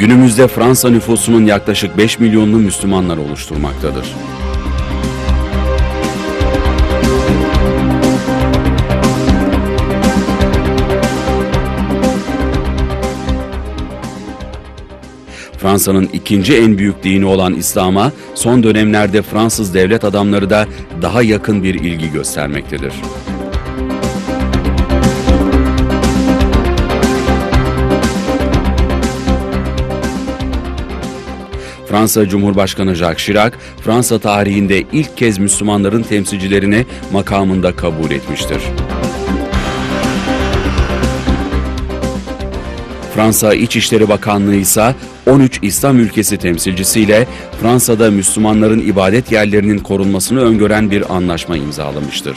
günümüzde Fransa nüfusunun yaklaşık 5 milyonunu Müslümanlar oluşturmaktadır. Fransa'nın ikinci en büyük dini olan İslam'a son dönemlerde Fransız devlet adamları da daha yakın bir ilgi göstermektedir. Fransa Cumhurbaşkanı Jacques Chirac, Fransa tarihinde ilk kez Müslümanların temsilcilerini makamında kabul etmiştir. Fransa İçişleri Bakanlığı ise 13 İslam ülkesi temsilcisiyle Fransa'da Müslümanların ibadet yerlerinin korunmasını öngören bir anlaşma imzalamıştır.